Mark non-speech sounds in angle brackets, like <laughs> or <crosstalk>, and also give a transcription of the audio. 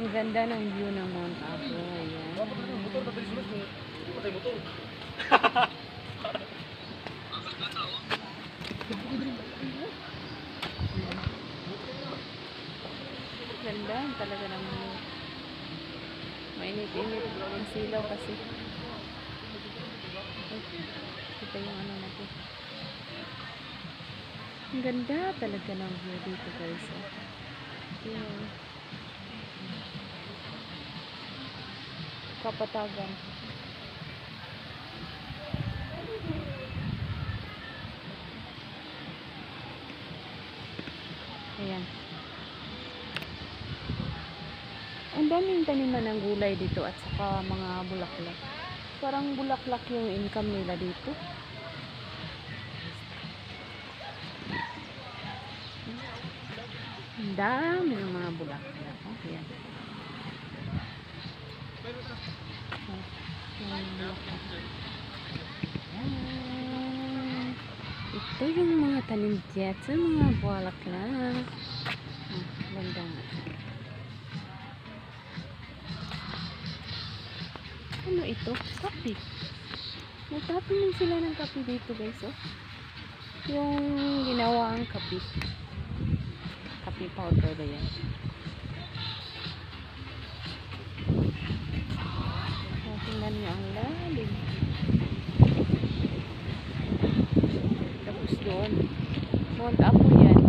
Ang ganda ng view ng Mount Apo. Ayan. Motor na sulod mo. Patay motor. <laughs> Ganda talaga ng view. Mainit-init ang silaw kasi. Kita yung ano natin. Ang ganda talaga ng view dito guys. Oh. Kapatagan. Ayan. Ang daming taniman ng gulay dito at saka mga bulaklak. Parang bulaklak yung income nila dito. Ang dami ng mga bulaklak. Ayan. Oh, yung bulaklak. Ayan. Ito yung mga tanim dyan sa mga bulaklak. Ah, ganda. Ano ito? Kape. Nagtapon din sila ng kape dito guys, oh. Yung ginawang kape. Kape powder ba yan? Mount Apo yan.